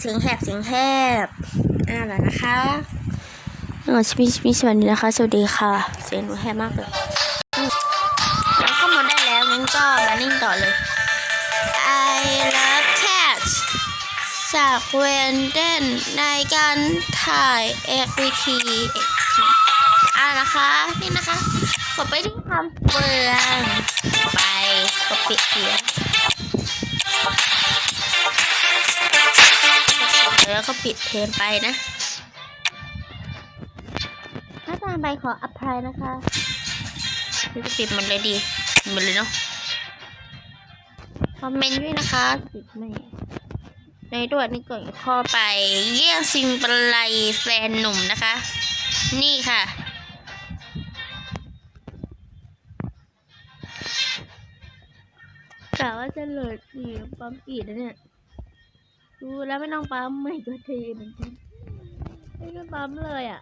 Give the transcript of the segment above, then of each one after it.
เสียงแหบเสียงแหบอ่าแล้วนะคะเออชิมิชิมิสวัสดีนะคะ สวัสดีค่ะ เสียงหนูแหบมากเลยแล้วข้ามาได้แล้วงั้นก็มานิ่งต่อเลย I love cats จากเวนเดนในการถ่าย FVT อ่านะคะ นี่นะคะกดไปที่คำเปลืองไปกดปิดเสียง แล้วก็ปิดเพลงไปนะ ถ้าตามไปขออภัยนะคะนี่จะปิดมันเลยดีปิดมันเลยเนาะคอมเมนต์ด้วยนะคะปิดไม่ในด้วยนี่ก่อนข้อไปเยี่ยงซิงปลไลแฟนหนุ่มนะคะ นี่ค่ะกะว่าจะโหลดอีกปั๊มอีกนะเนี่ย ดูแล้วไม่ต้องปั๊มไม่ก็เทเหมือนกันไม่ต้องปั๊มเลยอะ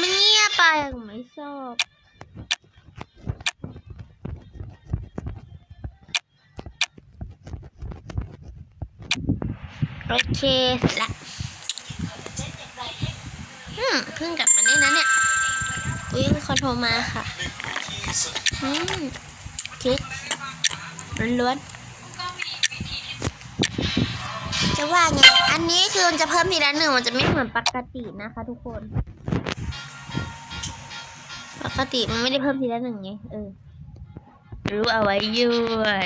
มันเงียบไปผมไม่ชอบโอเคละอืมเพิ่งกลับมาได้นะเนี่ย อุ้ยมีคนโทรมาค่ะ อืมคลิกล้วนๆ จะว่าไง อันนี้คือมันจะเพิ่มทีละหนึ่งมันจะไม่เหมือนปกตินะคะ ทุกคน ปกติมันไม่ได้เพิ่มทีละหนึ่งไง เออ รู้เอาไว้ด้วย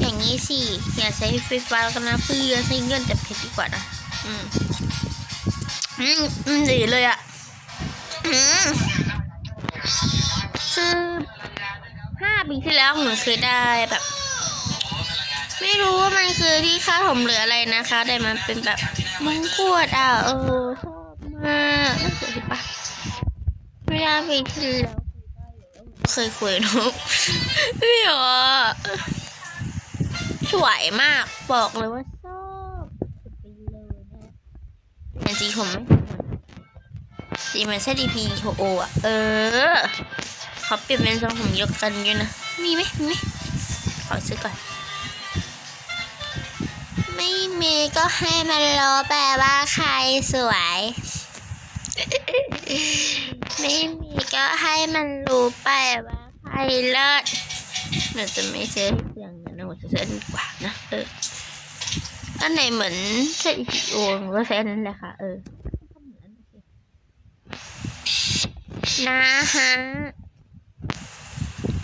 อย่างนี้สิ อย่าใช้ไฟฟ้ากันนะเพื่อใช้เงินแต่เพชรดีกว่านะ อืม อืมอืมดีเลยอะ คือห้าปีที่แล้วหนูเคยได้แบบ ไม่รู้ว่ามันคือที่ค่าผมหรืออะไรนะคะ แต่มันเป็นแบบมงกุฎอะเออชอบมากน่าสวยปะไม่ได้ปีที่แล้วเคยคุยเนอะไม่หรอสวยมากบอกเลยว่าชอบสุดไปเลยนะแต่จริงผมไม่ สีเหมือนเส้น EP โฮโออะ เออเขาเปลี่ยนเป็นทรงผมยกกันอยู่นะ มีไหมมีไหมขอซื้อก่อน ไม่มีก็ให้มันรู้แปลว่าใครสวย ไม่มีก็ให้มันรู้ไปว่าใครเลิศเราจะไม่เชื่ออย่างนั้นนะเราจะเชื่อดีกว่านะ เอออันไหนเหมือนเส้น EP โอก็ใช้อันนั้นแหละค่ะ เออ นะฮะ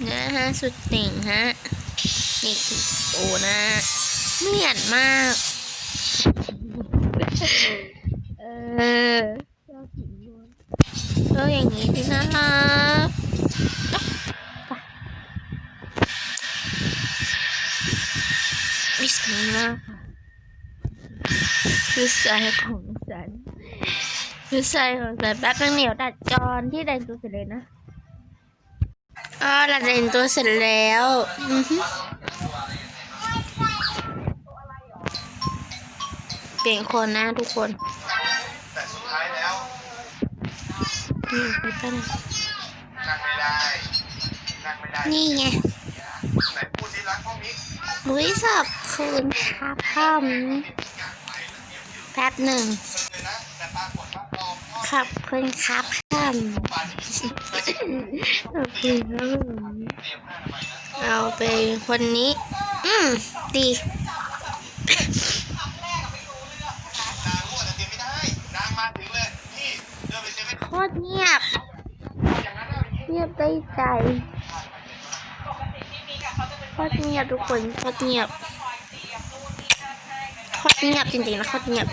นะฮะสุดติ่งฮะนี่คือโอ้นะเหมือนมาก เออชอบสีนวลเอออย่างนี้ที่น่ารักบิสมิลลาห์ค่ะคือสายของ คือใช่ของแต่แป๊บนึงเหนียวตัดจอนที่แต่งตัวเสร็จเลยนะอ๋อเราแต่งตัวเสร็จแล้วอือฮึเปลี่ยนคนนะทุกคนแต่สุดท้ายแล้วนี่พี่ต้นนั่งไม่ได้นั่งไม่ได้นี่ไงไหนพูดที่รักพ่อมิกมุ้ยสับคืนครับพ่อมแป๊บหนึ่งเลยนะแต่ปรากฏว่าปลอมพ่อ ขอบคุณครับพ่อมปันขอบคุณครับผมเตรียมผ้าทำไมนะเอาเป็นคนนี้ อืม ดีนางรู้ว่าจะเตรียมไม่ได้นางมาถึงเลยนี่เดินไปเซเว่นโคตรเงียบอย่างนั้นเอาอย่างนี้เงียบได้ใจโคตรเงียบทุกคนโคตรเงียบโคตรเงียบจริงๆนะโคตรเงียบ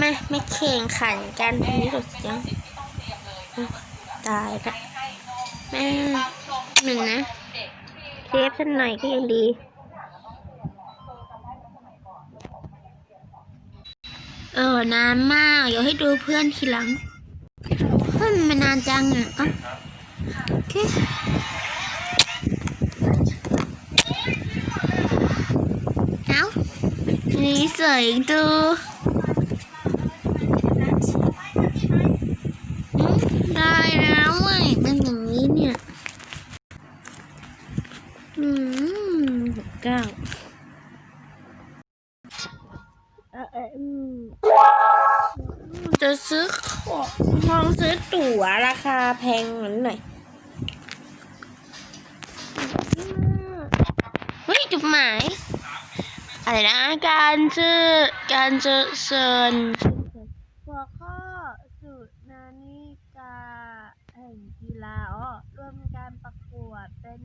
ม่ไม่แข่งขันกันทีนี้สุดเสียงตายละแม่หนึ่งนะเทปสักหน่อยก็ยังดีเออนานมากเดี๋ยวให้ดูเพื่อนทีหลังเพื่อนมานานจังอะเอ้าโอเคเอ้า นิสัยดูอืมได้แล้วเว้ยเป็นอย่างนี้เนี่ยอืมหกเก้าเอ่อจะซื้อของลองซื้อตั๋วราคาแพงหน่อยหน่อย เฮ้ยจุดหมาย อะไรนะ การชื่อการเจอเชิญหัวข้อสุนานิกาแห่งกีฬาอ๋อรวมการประกวดเป็น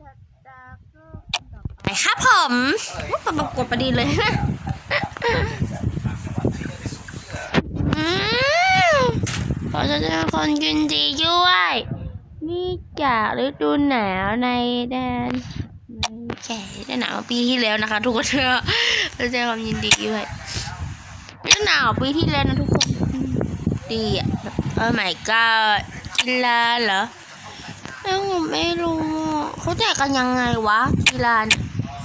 จัดดาก็ต่อไปครับผมมาประกวดประดีเลยอืมขอแสดงความยินดีด้วย นี่จากฤดูหนาวในแดนใน แก่ฤดูหนาวปีที่แล้วนะคะ ทุกคนก็แสดงความยินดีด้วยฤดูหนาวปีที่แล้วนะทุกคน ดีอะแบบเออ my god กีฬาเหรอผมไม่รู้เขาแจกกันยังไงวะกีฬา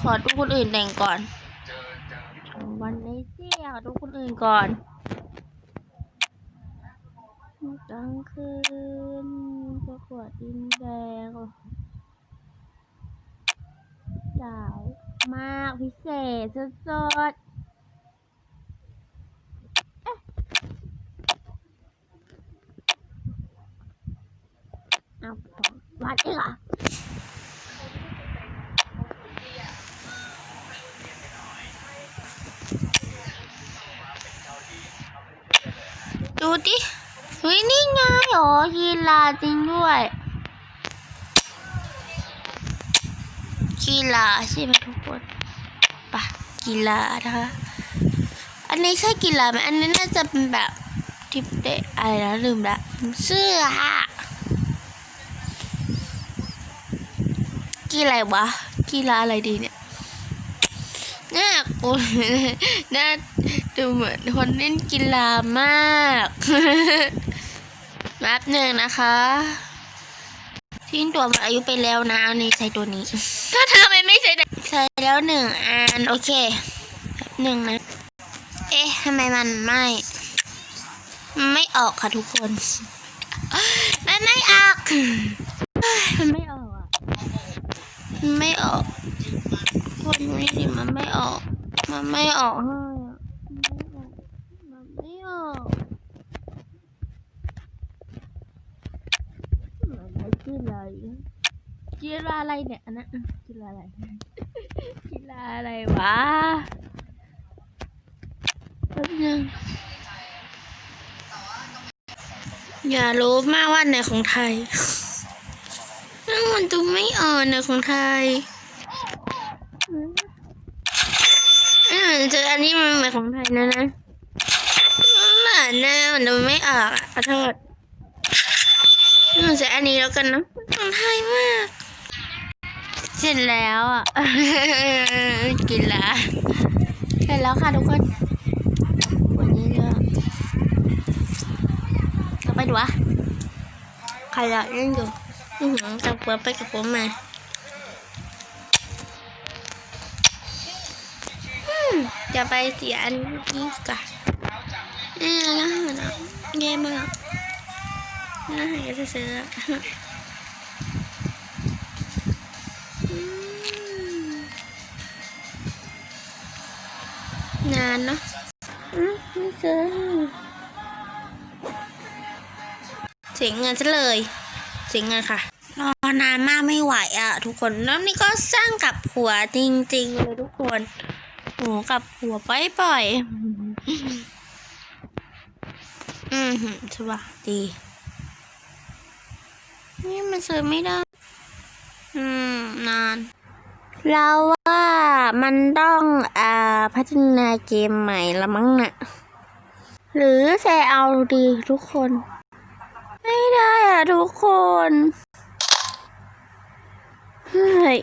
ขอดูคนอื่นแต่งก่อนวันในเสียขอดูคนอื่นก่อนกลางคืนประกวดดินแดง สาว มากพิเศษสดๆเอ๊ะอาของวัดเองเหรอดูดิเฮ้ยนี่ไงโอ้กีฬาจริงด้วย กีฬาใช่ไหมทุกคนปะกีฬานะคะ อันนี้ใช่กีฬาไหมอันนี้น่าจะเป็นแบบทิปเดอะไรนะลืมละเสื้อฮะกีฬาวะกีฬาอะไรดีเนี่ยน่ากลัวน่าดูเหมือนคนเล่นกีฬามากแป๊บหนึ่งนะคะ ทิ้งตัวหมดอายุไปแล้วนะเอานี่ใช้ตัวนี้ ถ้าทำไมไม่ใช้ใช้แล้วหนึ่งอันโอเคแป๊บหนึ่งนะ เอ๊ะทำไมมันไม่มันไม่ออกค่ะทุกคนมันไม่ออกมันไม่ออกอะมันไม่ออกคนนี้ดิมันไม่ออก มันไม่ออกให้อะมันไม่ออกมันไม่ออ กมันกีฬากีฬาอะไรเนี่ยอันนั้นกีฬาอะไรกีฬาอะไรวะแป๊บนึงอย่ารู้มากว่าในของไทยนั่นมันดูไม่ออกในของไทยอืมเจออันนี้มันเหมือนของไทยนะนะเหมือนนะมันดูไม่ออกอะขอโทษ หนูจะอันนี้แล้วกันนะของไทยมาก เสร็จแล้วอะ กินละเสร็จแล้วค่ะทุกคนวันนี้ก็ต่อไปดูวะใครอยากเล่นอยู่อือหือจับหัวไปกับผมมาจะไปเสียอันนี้ก่อนอ่าแล้วมันอะแย่มาก น่าหายจะซื้อนานเนาะไม่ซื้อเสียเงินซะเลย เสียเงินค่ะรอนานมากไม่ไหวอะ ทุกคนแล้วนี่ก็สร้างกับหัวจริงๆเลยทุกคนโหกับหัวปล่อยๆอืมหืมใช่ปะดี นี่มันซื้อไม่ได้ อืม นาน เราว่ามันต้องอ่าพัฒนาเกมใหม่ละมั้งน่ะ หรือแชร์เอาดีทุกคน ไม่ได้อะทุกคน เฮ้ย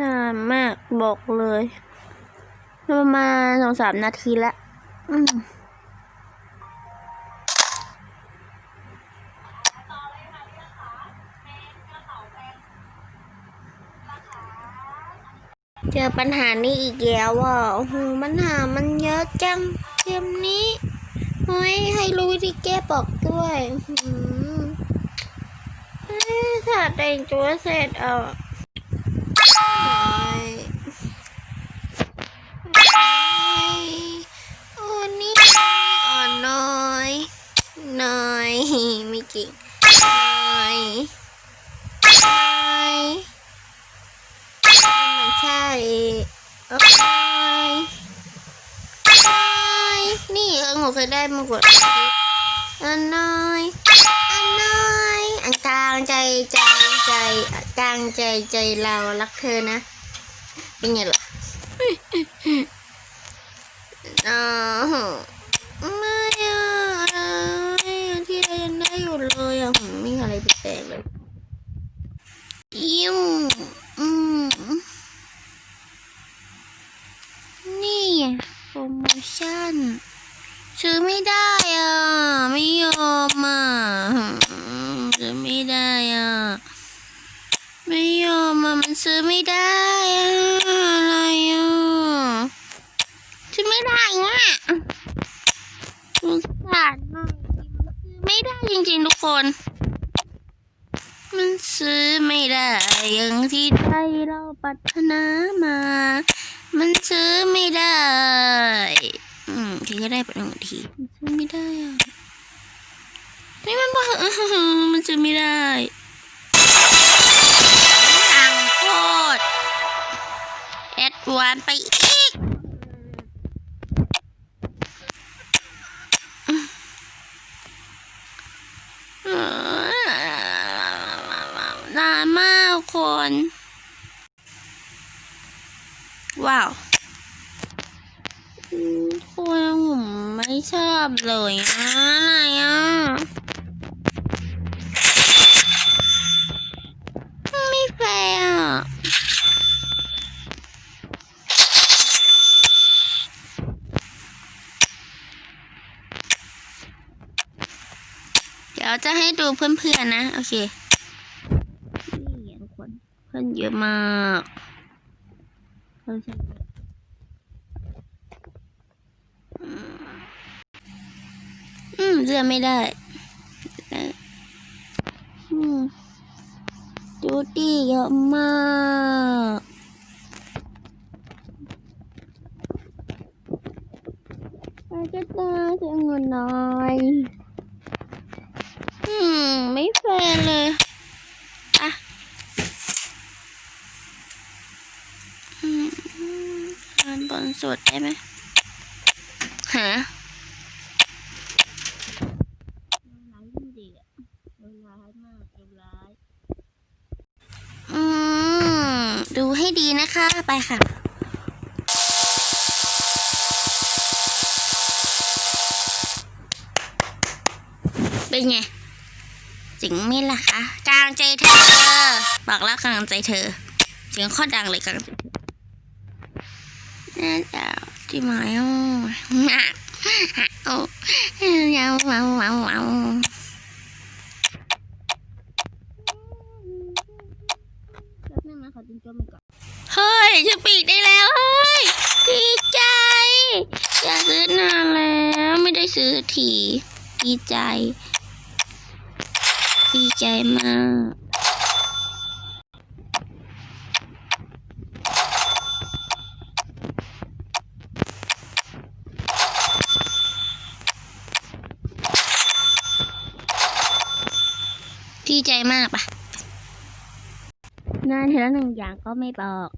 นานมากบอกเลย ประมาณสองสามนาทีละ อืม เจอปัญหานี้อีกแล้วอะโอ้โหปัญหามันเยอะจังเกมนี้เฮ้ยให้รู้วิธีแก้บอกด้วยอื้อหือเฮ้ยถ้าแต่งตัวเสร็จอะเฮ้ยเฮ้ยโอ้นี่อ่อนน้อยน้อยไม่จริงน้อยน้อยมันใช่โอ้ ยโอ้ยนี่เออหนูเคยได้มากดอันน้อยอันน้อยอันกลางใจใจใจกลางใจใจเรารักเธอนะเป็นไงล่ะอ๋อไม่อะไม่อะที่เรายังได้อยู่เลยอะผมไม่มีอะไรแปลกเลยยิ้มอืม นี่โปรโมชั่น ซื้อไม่ได้อะ ไม่ยอมอะซื้อไม่ได้อะ ไม่ยอมอะ มันซื้อไม่ได้อะ อะไรอะ ซื้อไม่ได้ง่ะสงสารหน่อยมันซื้อไม่ได้จริงๆทุกคน มันซื้อไม่ได้อย่างที่ใจเราปรารถนามา มันซื้อไม่ได้ อืมทีก็ได้ไปหนึ่งทีซื้อไม่ได้อะนี่มันบอกมันซื้อไม่ได้ตังโคตรแอดวานไปอีกนานมากคน ว้าวอืมคนผมไม่ชอบเลยอะอะไรอะไม่แฟร์อะเดี๋ยวจะให้ดูเพื่อนๆนะ โอเคนี่คนเพื่อนเยอะมาก อืมเลือกไม่ได้ด้อืมดูดีเยอะมากไปก็ได้เสียเงินน้อย อืม ไม่แฟร์เลยอะอืมทานบอล สดได้ไหมฮะอืมดูให้ดีนะคะ ไปค่ะเป็นไงจริงไหมล่ะคะกลางใจเธอ บอกแล้วกลางใจเธอเสียงโคตรดังเลยกลางใจเธอ น่าจะที่หมายอะโอ้ยาวว้าวว้าวว้าวเฮ้ยจะปีกได้แล้วเฮ้ยดีใจอยากซื้อนานแล้วไม่ได้ซื้อทีดีใจ ดีใจมาก มากปะงานทีละหนึ่งอย่างก็ไม่บอก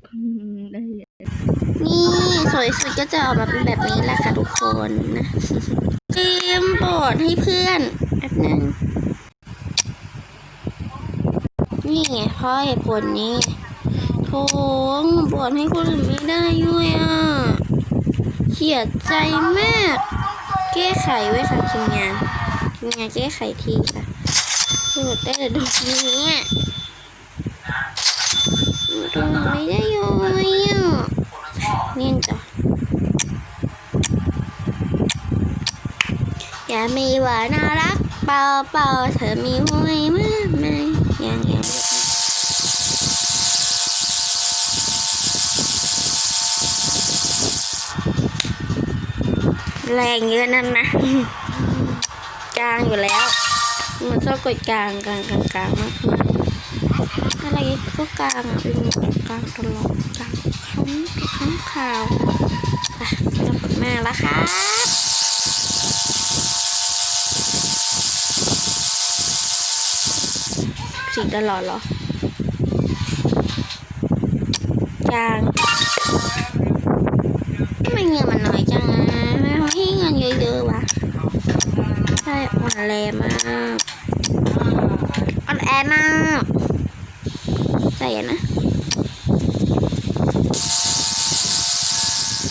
นี่สวยสุดก็จะออกมาเป็นแบบนี้แหละค่ะทุกคนนะเตรียมบอดให้เพื่อนแป๊บนึงนี่ไงเพราะเหตุผลนี้โถงบวชให้คนอื่นไม่ได้ด้วยอะเขียดใจมาก แก้ไขไว้ค่ะทีมงานทีมงานแก้ไขทีค่ะ หยุดได้แต่ดูนี้ดูไม่ได้ยังไงอะนี่จ้ะอย่ามีหวาน่ารัก เปล่าเปล่าเธอมีหัวยมากไหมยังยังแรงเยอะนั่นนะ จางอยู่แล้ว มันชอบกดกลางกลางกลางกลางมากมายอะไรก็กลางอะเป็นกลางตลอดกลางคั้งคั้งข่าวอะเรากดมาแล้วครับสีตลอดเหรอกลางทำไมเงินมันน้อยจังอะเขาให้เงินเยอะๆวะใช่อ่อนแรงมาก มากใส่นะ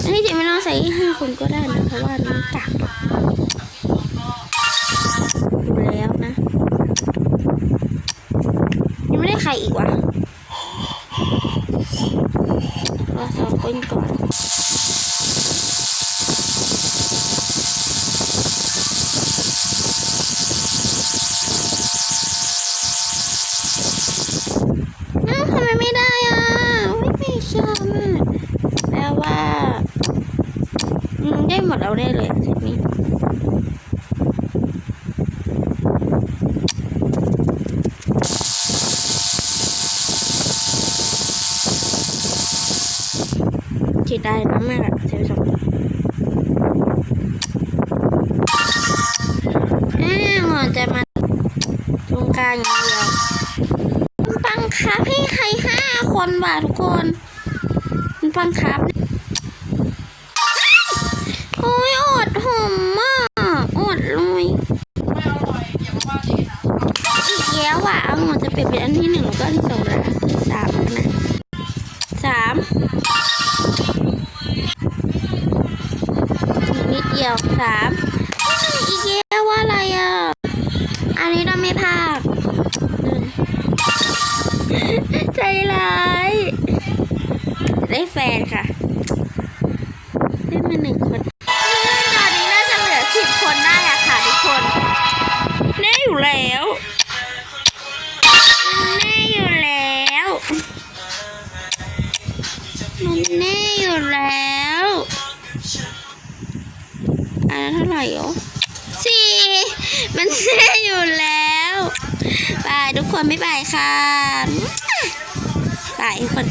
อันนี้จริงไม่ต้องใส่ห้าคนก็ได้นะเพราะว่ามันกักอยู่แล้วนะ ยังไม่ได้ใครอีกวะรอสองคนก่อน อ้าวทำไมไม่ได้อะไม่ไม่ชอบอะแปลว่าอืมได้หมดเอาได้เลยเซตนี้จีได้น้ำมากอะเซตสองอ้าว จะมาตรงกลางอย่างเดียวมันบังคับให้ใครห้าคนว่ะทุกคนมันบังคับโอ้ยอดหอมมากอดเลยอีกแล้วอะเอาหมดจะเปลี่ยนเป็นอันที่หนึ่งแล้วก็อันที่สองแล้ว ไม่พลาดใจร้ายได้แฟนค่ะ ได้มาหนึ่งคนตอนนี้น่าจะเหลือสิบคนได้อะค่ะทุกคน แน่อยู่แล้ว แน่อยู่แล้ว มันแน่อยู่แล้วอันนั้นเท่าไหร่หรอสี่มันแน่อยู่แล้ว บายทุกคนไม่บายค่ะบายทุกคน